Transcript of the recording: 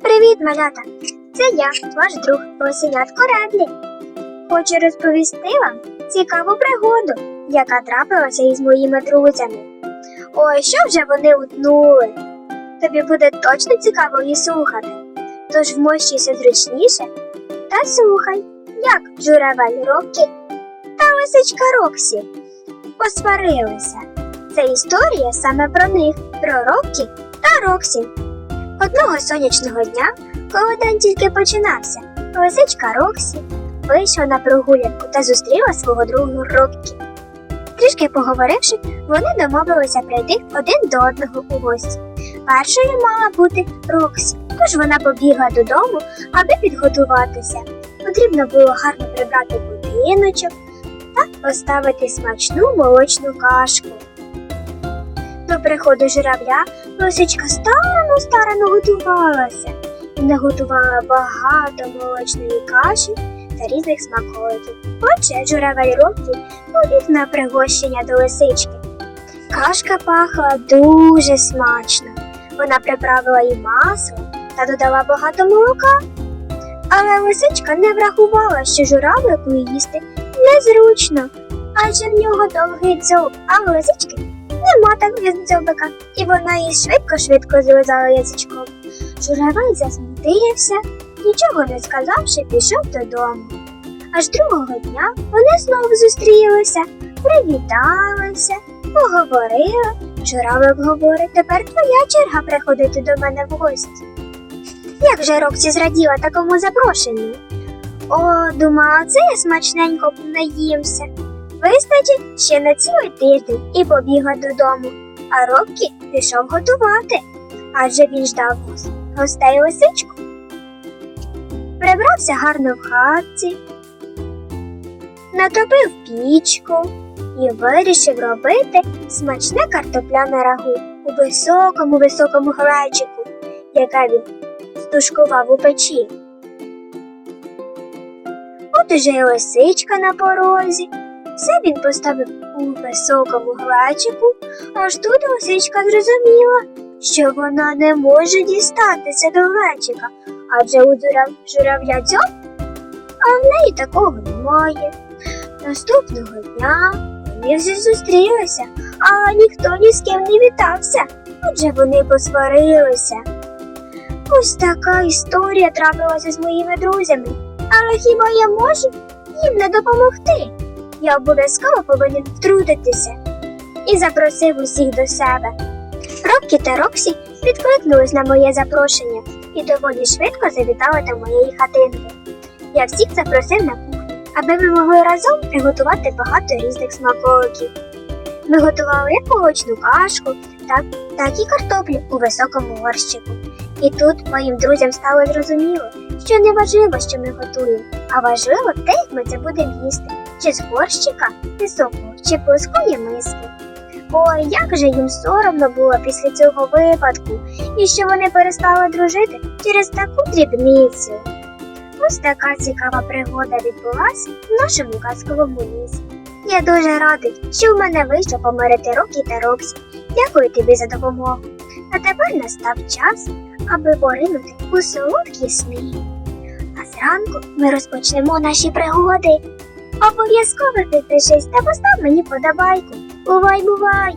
Привіт-привіт, малята! Це я, ваш друг Осенятко Редлі. Хочу розповісти вам цікаву пригоду, яка трапилася із моїми друзями. Ой, що вже вони утнули? Тобі буде точно цікаво її слухати. Тож вмощуйся зручніше та слухай, як журавель Рокі та лисичка Роксі посварилися. Це історія саме про них, про Рокі та Роксі. Одного сонячного дня, коли день тільки починався, лисичка Роксі вийшла на прогулянку та зустріла свого другу Рокі. Трішки поговоривши, вони домовилися прийти один до одного у гості. Першою мала бути Роксі, тож вона побігла додому, аби підготуватися. Потрібно було гарно прибрати будиночок та поставити смачну молочну кашку. До приходу журавля лисичка старано старано готувалася і наготувала багато молочної каші та різних смаколиків. Отже, журавель Рокі побіг на пригощення до лисички. Кашка пахла дуже смачно. Вона приправила і масло та додала багато молока. Але лисичка не врахувала, що журавлику їсти незручно, адже в нього довгий дзьоб, а лисички нема такого дзьобика, і вона її швидко-швидко злизала язичком. Журавель засмутився, нічого не сказавши, пішов додому. Аж другого дня вони знову зустрілися, привіталися, поговорили. Журавлик говорить, тепер твоя черга приходити до мене в гості. Як же Роксі зраділа такому запрошенню? О, думала, це я смачненько наїмся. Вистачить ще на цілий тиждень і побігла додому, а Роккі пішов готувати, адже він ждав гостей лисичку. Прибрався гарно в хатці, натопив пічку і вирішив робити смачне картопляне рагу у високому високому глечику, яке він стушкував у печі. От уже й лисичка на порозі. Все він поставив у високому глечику, аж тут лисичка зрозуміла, що вона не може дістатися до глечика, адже у журав... журавля дзьоб, а в неї такого немає. Наступного дня вони вже зустрілися, а ніхто ні з ким не вітався, адже вони посварилися. Ось така історія трапилася з моїми друзями, але хіба я можу їм не допомогти? Я обов'язково повинен втрутитися і запросив усіх до себе. Роккі та Роксі відкликнулись на моє запрошення і доволі швидко завітали до моєї хатинки. Я всіх запросив на кухню, аби ми могли разом приготувати багато різних смаколиків. Ми готували як молочну кашку, так, так і картоплю у високому горщику. І тут моїм друзям стало зрозуміло, що не важливо, що ми готуємо, а важливо те, як ми це будемо їсти чи з горщика високого, чи плоскої миски. Ой, як же їм соромно було після цього випадку, і що вони перестали дружити через таку дрібницю. Ось така цікава пригода відбулася в нашому казковому лісі. Я дуже радий, що в мене вийшло помирити Рокі та Роксі. Дякую тобі за допомогу. А тепер настав час, аби поринути у солодкі сни. А зранку ми розпочнемо наші пригоди. Обов'язково підпишись та постав мені подобайку. Бувай, бувай!